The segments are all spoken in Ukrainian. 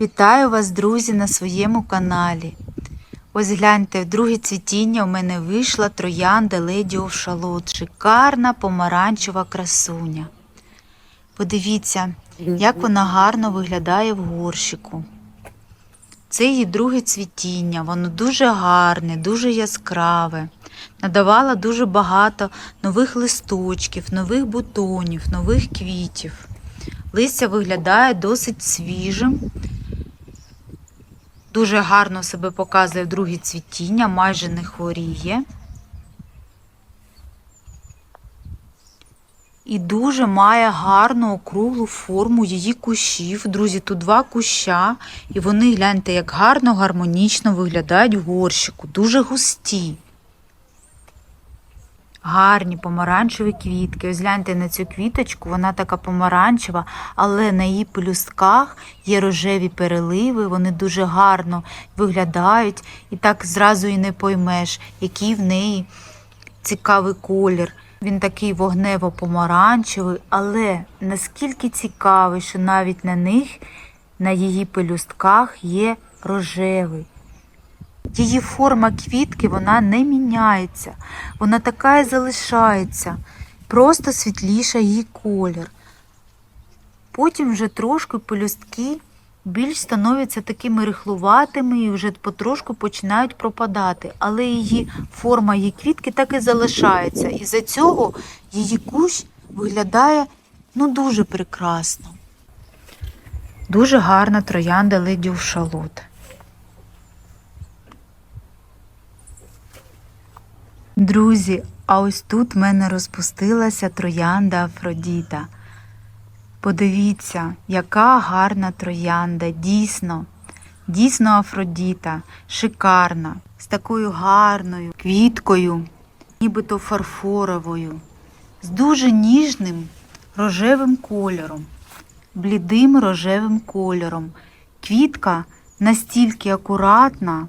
Вітаю вас, друзі, на своєму каналі. Ось гляньте, друге цвітіння у мене вийшла троянда леді Овшалот. Шикарна помаранчева красуня. Подивіться, як вона гарно виглядає в горщику. Це її друге цвітіння, воно дуже гарне, дуже яскраве. Надавала дуже багато нових листочків, нових бутонів, нових квітів. Листя виглядає досить свіжим. Дуже гарно себе показує в друге цвітіння, майже не хворіє. І дуже має гарну округлу форму її кущів. Друзі, тут два куща, і вони, гляньте, як гарно, гармонічно виглядають в горщику, дуже густі. Гарні помаранчеві квітки. Ось гляньте на цю квіточку, вона така помаранчева, але на її пелюстках є рожеві переливи, вони дуже гарно виглядають, і так зразу і не поймеш, який в неї цікавий колір. Він такий вогнево-помаранчевий, але наскільки цікавий, що навіть на них, на її пелюстках є рожевий. Її форма квітки вона не міняється, вона така і залишається, просто світліша її колір. Потім вже трошки пелюстки більш становляться такими рихлуватими і вже потрошку починають пропадати, але її форма її квітки так і залишається. І за цього її кущ виглядає ну дуже прекрасно. Дуже гарна троянда леді шалот. Друзі, а ось тут в мене розпустилася троянда Афродіта. Подивіться, яка гарна троянда, дійсно, дійсно Афродіта, шикарна, з такою гарною квіткою, нібито фарфоровою, з дуже ніжним рожевим кольором, блідим рожевим кольором. Квітка настільки акуратна.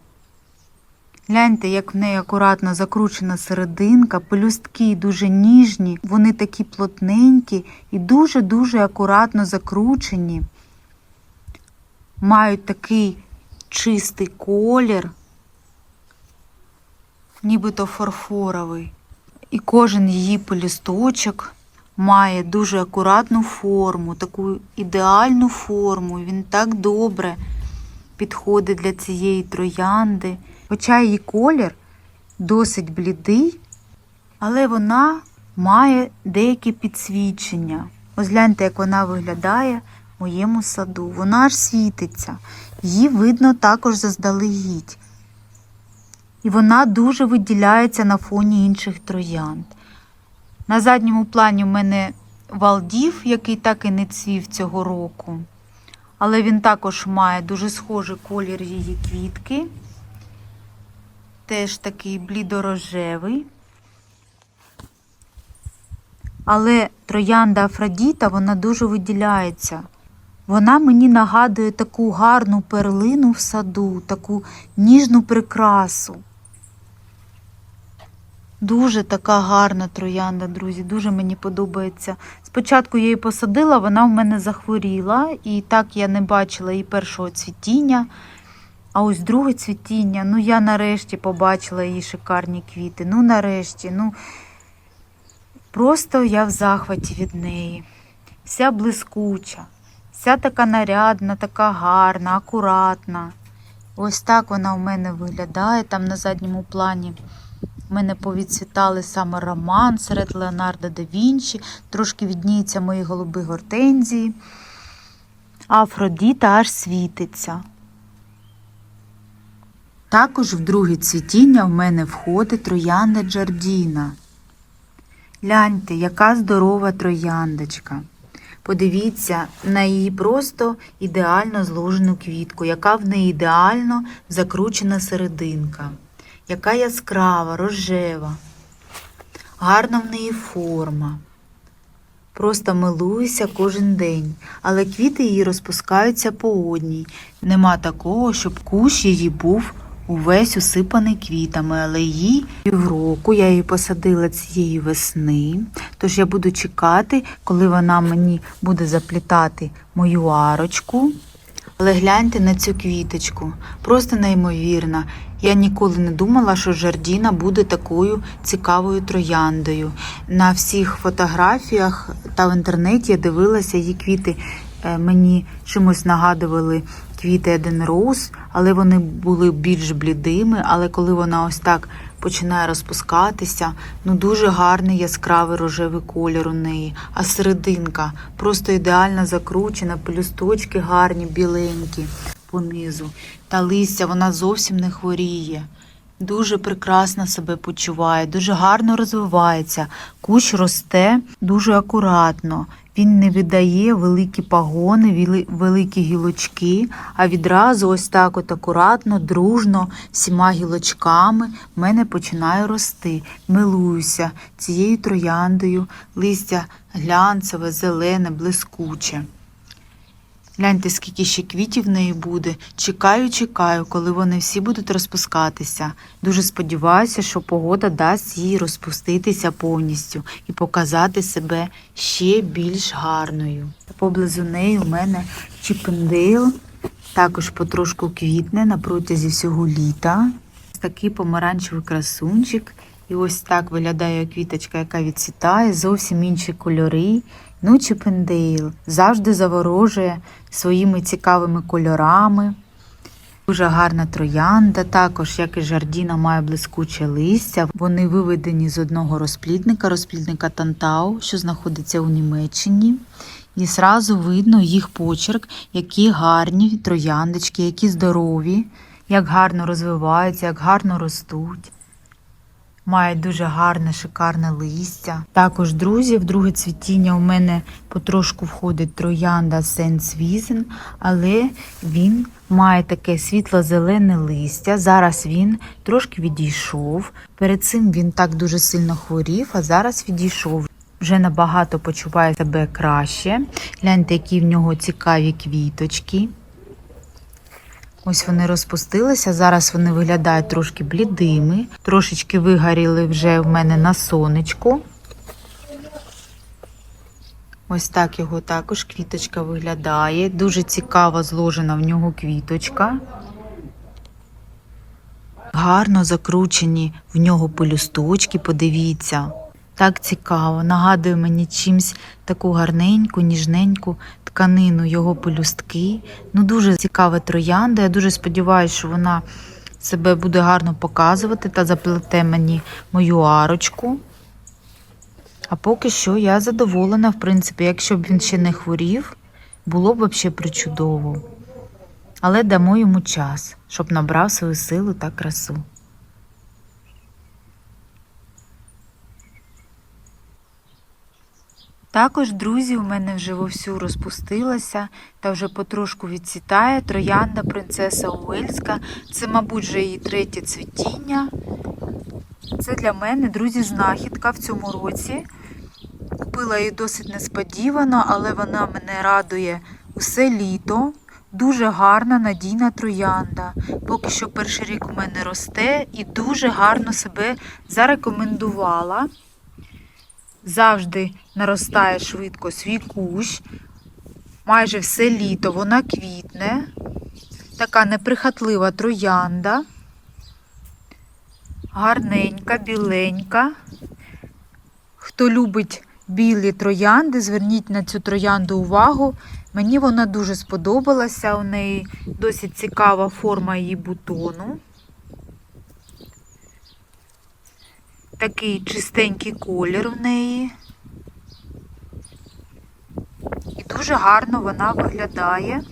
Гляньте, як в неї акуратно закручена серединка, пелюстки дуже ніжні, вони такі плотненькі і дуже-дуже акуратно закручені. Мають такий чистий колір, нібито фарфоровий. І кожен її пелюсточок має дуже акуратну форму, таку ідеальну форму. Він так добре підходить для цієї троянди. Хоча її колір досить блідий, але вона має деякі підсвічення. Ось гляньте, як вона виглядає в моєму саду. Вона аж світиться. Її видно також заздалегідь. І вона дуже виділяється на фоні інших троянд. На задньому плані в мене валдів, який так і не цвів цього року. Але він також має дуже схожий колір її квітки теж такий блідорожевий. Але троянда Афродіта, вона дуже виділяється. Вона мені нагадує таку гарну перлину в саду, таку ніжну прикрасу. Дуже така гарна троянда, друзі, дуже мені подобається. Спочатку я її посадила, вона в мене захворіла, і так я не бачила її першого цвітіння. А ось друге цвітіння, ну я нарешті побачила її шикарні квіти. Ну нарешті, ну просто я в захваті від неї. Вся блискуча, вся така нарядна, така гарна, акуратна. Ось так вона у мене виглядає. Там на задньому плані в мене повідцвітали саме роман серед Леонардо да Вінчі, трошки відніються мої голуби гортензії. Афродіта аж світиться. Також в друге цвітіння в мене входить троянда Джардіна. Гляньте, яка здорова трояндочка. Подивіться на її просто ідеально зложену квітку, яка в неї ідеально закручена серединка, яка яскрава, рожева, гарна в неї форма. Просто милуюся кожен день, але квіти її розпускаються по одній. Нема такого, щоб кущ її був увесь усипаний квітами, але їй півроку я її посадила цієї весни. Тож я буду чекати, коли вона мені буде заплітати мою арочку. Але гляньте на цю квіточку, просто неймовірна. Я ніколи не думала, що Жардіна буде такою цікавою трояндою. На всіх фотографіях та в інтернеті я дивилася її квіти. Е, Мені чимось нагадували квіти Еден Роуз, але вони були більш блідими. Але коли вона ось так починає розпускатися, ну дуже гарний яскравий рожевий колір у неї, а серединка просто ідеально закручена, пелюсточки гарні, біленькі понизу. Та листя вона зовсім не хворіє. Дуже прекрасно себе почуває, дуже гарно розвивається. Кущ росте дуже акуратно. Він не видає великі пагони, великі гілочки, а відразу ось так от акуратно, дружно, всіма гілочками в мене починає рости. Милуюся цією трояндою, листя глянцеве, зелене, блискуче. Гляньте, скільки ще квітів в неї буде. Чекаю, чекаю, коли вони всі будуть розпускатися. Дуже сподіваюся, що погода дасть їй розпуститися повністю і показати себе ще більш гарною. Поблизу неї у мене чіпендейл, також потрошку квітне на протязі всього літа. Такий помаранчевий красунчик. І ось так виглядає квіточка, яка відцвітає, зовсім інші кольори. Ну, Чіпендейл завжди заворожує своїми цікавими кольорами. Дуже гарна троянда, також, як і жардіна, має блискуче листя. Вони виведені з одного розплідника, розплідника Тантау, що знаходиться у Німеччині. І зразу видно їх почерк, які гарні трояндочки, які здорові, як гарно розвиваються, як гарно ростуть. Має дуже гарне, шикарне листя. Також, друзі, в друге цвітіння у мене потрошку входить троянда Сенсвізен, але він має таке світло-зелене листя. Зараз він трошки відійшов. Перед цим він так дуже сильно хворів, а зараз відійшов. Вже набагато почуває себе краще. Гляньте, які в нього цікаві квіточки. Ось вони розпустилися. Зараз вони виглядають трошки блідими, трошечки вигоріли вже в мене на сонечку. Ось так його також квіточка виглядає. Дуже цікаво зложена в нього квіточка. Гарно закручені в нього пелюсточки, подивіться. Так цікаво. Нагадує мені чимсь таку гарненьку, ніжненьку тканину його пелюстки. Ну, дуже цікава троянда. Я дуже сподіваюся, що вона себе буде гарно показувати та заплете мені мою арочку. А поки що я задоволена, в принципі, якщо б він ще не хворів, було б взагалі причудово. Але дамо йому час, щоб набрав свою силу та красу. Також, друзі, у мене вже вовсю розпустилася та вже потрошку відцвітає троянда принцеса Уельська. Це, мабуть, вже її третє цвітіння. Це для мене, друзі, знахідка в цьому році. Купила її досить несподівано, але вона мене радує усе літо. Дуже гарна надійна троянда. Поки що перший рік у мене росте і дуже гарно себе зарекомендувала. Завжди наростає швидко свій кущ. Майже все літо вона квітне. Така неприхотлива троянда. Гарненька, біленька. Хто любить білі троянди, зверніть на цю троянду увагу. Мені вона дуже сподобалася. У неї досить цікава форма її бутону. Такий чистенький колір в неї. І дуже гарно вона виглядає.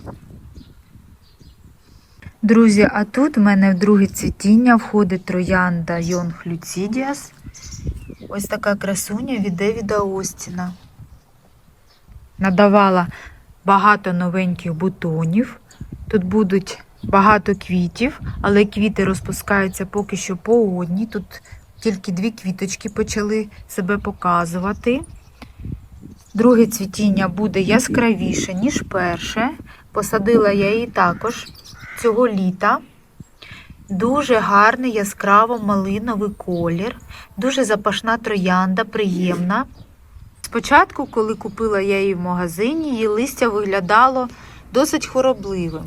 Друзі, а тут в мене в друге цвітіння входить троянда Йонг Люцідіас. Ось така красуня від Девіда Остіна. Надавала багато новеньких бутонів. Тут будуть багато квітів, але квіти розпускаються поки що по одній. Тут тільки дві квіточки почали себе показувати. Друге цвітіння буде яскравіше, ніж перше. Посадила я її також цього літа. Дуже гарний яскраво малиновий колір, дуже запашна троянда, приємна. Спочатку, коли купила я її в магазині, її листя виглядало досить хворобливим,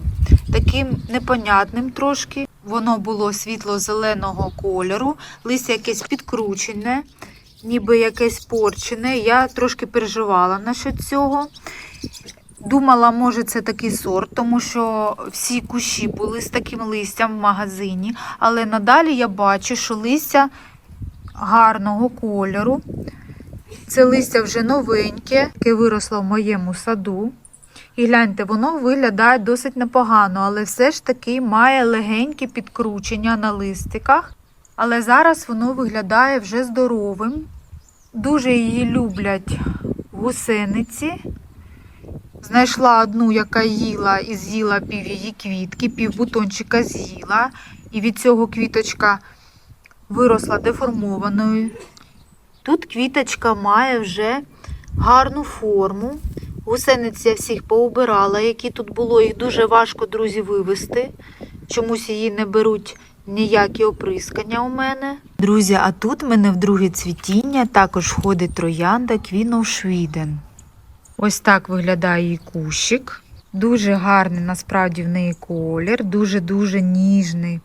таким непонятним трошки. Воно було світло-зеленого кольору, листя якесь підкручене, ніби якесь порчене. Я трошки переживала насчет цього. Думала, може, це такий сорт, тому що всі кущі були з таким листям в магазині. Але надалі я бачу, що листя гарного кольору. Це листя вже новеньке, яке виросло в моєму саду. І гляньте, воно виглядає досить непогано, але все ж таки має легенькі підкручення на листиках. Але зараз воно виглядає вже здоровим. Дуже її люблять гусениці. Знайшла одну, яка їла і з'їла пів її квітки, пів бутончика з'їла. І від цього квіточка виросла деформованою. Тут квіточка має вже гарну форму. Гусениць я всіх поубирала, які тут було. Їх дуже важко, друзі, вивезти. Чомусь її не беруть ніякі оприскання у мене. Друзі, а тут в мене в друге цвітіння також входить троянда of Sweden. Ось так виглядає її кущик. Дуже гарний насправді в неї колір, дуже-дуже ніжний,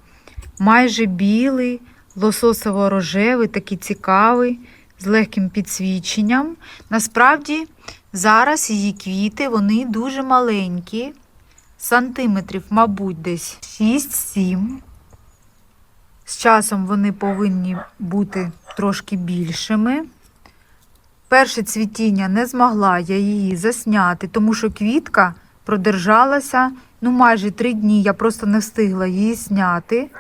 майже білий, лососово-рожевий, такий цікавий, з легким підсвіченням. Насправді, зараз її квіти вони дуже маленькі, сантиметрів, мабуть, десь 6-7. З часом вони повинні бути трошки більшими. Перше цвітіння не змогла я її засняти, тому що квітка продержалася ну майже три дні. Я просто не встигла її зняти.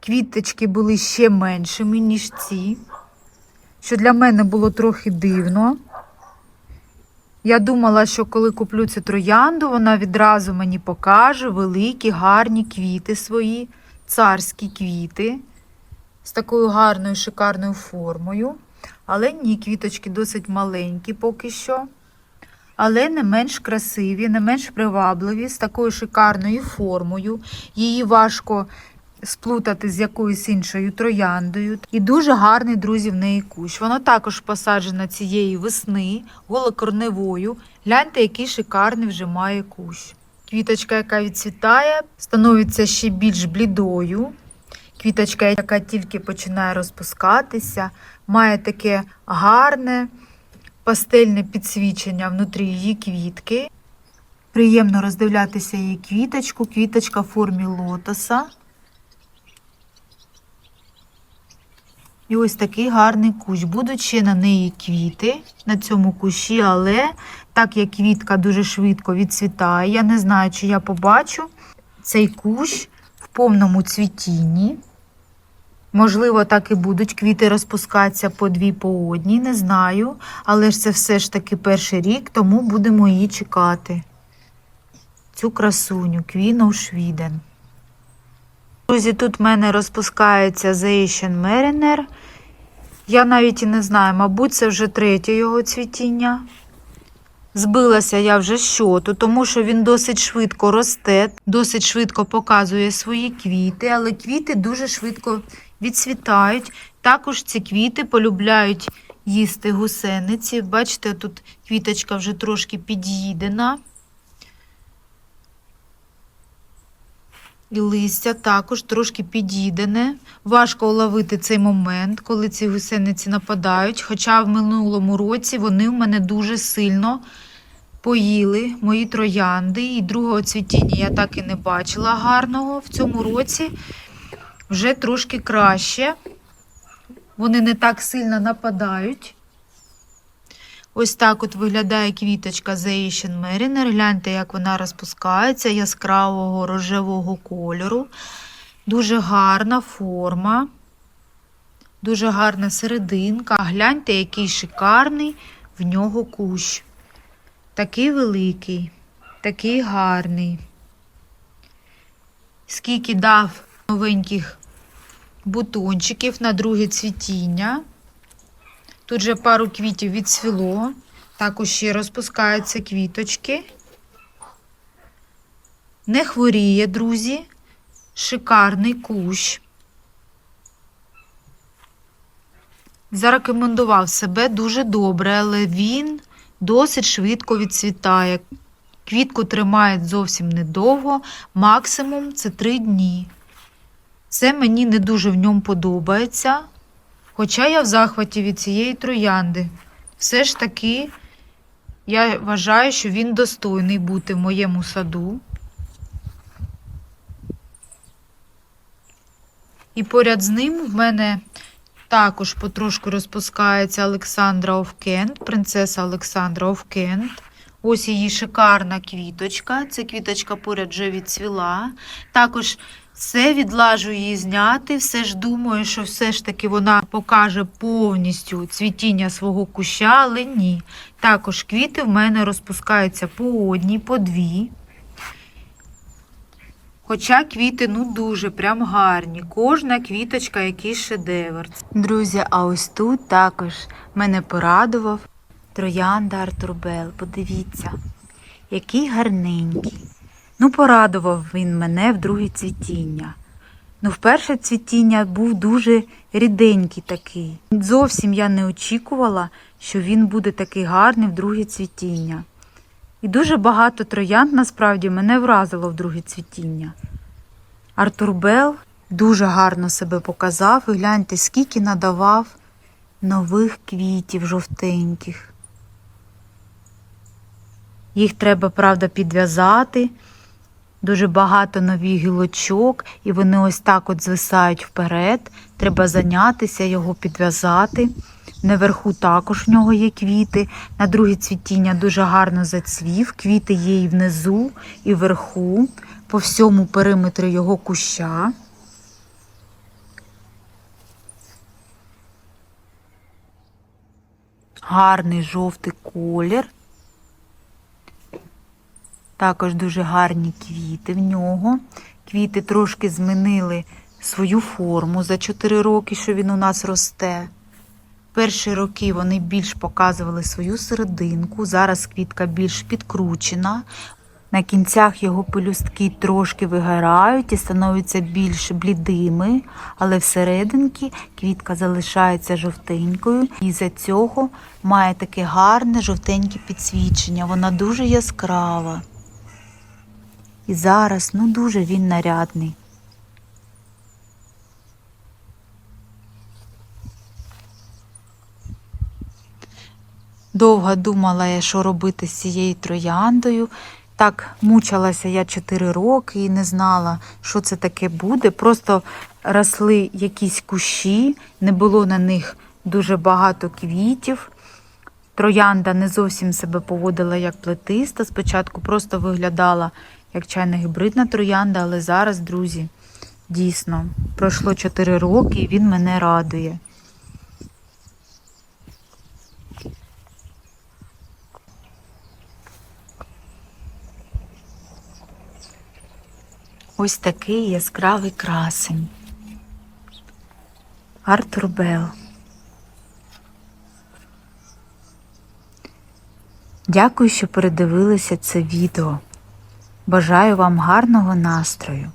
Квіточки були ще меншими, ніж ці, що для мене було трохи дивно. Я думала, що коли куплю цю троянду, вона відразу мені покаже великі, гарні квіти свої, царські квіти з такою гарною шикарною формою. Але ні, квіточки досить маленькі поки що. Але не менш красиві, не менш привабливі, з такою шикарною формою. Її важко сплутати з якоюсь іншою трояндою. І дуже гарний, друзі, в неї кущ. Вона також посаджена цієї весни, голокорневою. Гляньте, який шикарний вже має кущ. Квіточка, яка відцвітає, становиться ще більш блідою. Квіточка, яка тільки починає розпускатися, має таке гарне пастельне підсвічення внутрі її квітки. Приємно роздивлятися її квіточку. Квіточка в формі лотоса. І ось такий гарний кущ. Будуть ще на неї квіти на цьому кущі, але так як квітка дуже швидко відцвітає, я не знаю, чи я побачу цей кущ в повному цвітінні. Можливо, так і будуть квіти розпускатися по дві по одній, не знаю. Але ж це все ж таки перший рік, тому будемо її чекати. Цю красуню, of Sweden. Друзі, тут в мене розпускається The Asian Mariner. Я навіть і не знаю, мабуть, це вже третє його цвітіння. Збилася я вже щоту, тому що він досить швидко росте, досить швидко показує свої квіти, але квіти дуже швидко відцвітають. Також ці квіти полюбляють їсти гусениці. Бачите, тут квіточка вже трошки під'їдена. І листя також трошки під'їдене. Важко уловити цей момент, коли ці гусениці нападають. Хоча в минулому році вони в мене дуже сильно поїли мої троянди. І другого цвітіння я так і не бачила гарного. В цьому році вже трошки краще. Вони не так сильно нападають. Ось так от виглядає квіточка The Asian Mariner. Гляньте, як вона розпускається яскравого рожевого кольору. Дуже гарна форма, дуже гарна серединка. Гляньте, який шикарний в нього кущ. Такий великий, такий гарний. Скільки дав новеньких бутончиків на друге цвітіння. Тут же пару квітів відцвіло. Також ще розпускаються квіточки. Не хворіє, друзі. Шикарний кущ. Зарекомендував себе дуже добре, але він досить швидко відцвітає. Квітку тримають зовсім недовго, максимум це три дні. Це мені не дуже в ньому подобається. Хоча я в захваті від цієї троянди. Все ж таки, я вважаю, що він достойний бути в моєму саду. І поряд з ним в мене також потрошку розпускається Олександра Овкент, принцеса Олександра Овкент. Ось її шикарна квіточка. Ця квіточка поряд вже відцвіла. Також все відлажу її зняти. Все ж думаю, що все ж таки вона покаже повністю цвітіння свого куща, але ні. Також квіти в мене розпускаються по одній, по дві. Хоча квіти ну дуже прям гарні. Кожна квіточка якийсь шедевр. Друзі, а ось тут також мене порадував троянда Артур Бел. Подивіться, який гарненький. Ну, порадував він мене в друге цвітіння. Ну, в перше цвітіння був дуже ріденький такий. Зовсім я не очікувала, що він буде такий гарний в друге цвітіння. І дуже багато троянд насправді мене вразило в друге цвітіння. Артур Бел дуже гарно себе показав. І гляньте, скільки надавав нових квітів жовтеньких. Їх треба, правда, підв'язати. Дуже багато нових гілочок, і вони ось так от звисають вперед. Треба зайнятися, його підв'язати. Наверху також в нього є квіти. На друге цвітіння дуже гарно зацвів. Квіти є і внизу, і вверху, по всьому периметру його куща. Гарний жовтий колір. Також дуже гарні квіти в нього. Квіти трошки змінили свою форму за 4 роки, що він у нас росте. Перші роки вони більш показували свою серединку. Зараз квітка більш підкручена. На кінцях його пелюстки трошки вигорають і становляться більш блідими, але всерединки квітка залишається жовтенькою, і за цього має таке гарне жовтеньке підсвічення. Вона дуже яскрава. І зараз ну дуже він нарядний. Довго думала я, що робити з цією трояндою. Так мучилася я 4 роки і не знала, що це таке буде. Просто росли якісь кущі, не було на них дуже багато квітів. Троянда не зовсім себе поводила як плетиста. Спочатку просто виглядала як чайна гібридна троянда, але зараз, друзі, дійсно, пройшло 4 роки і він мене радує. Ось такий яскравий красень. Артур Бел. Дякую, що передивилися це відео. Бажаю вам гарного настрою.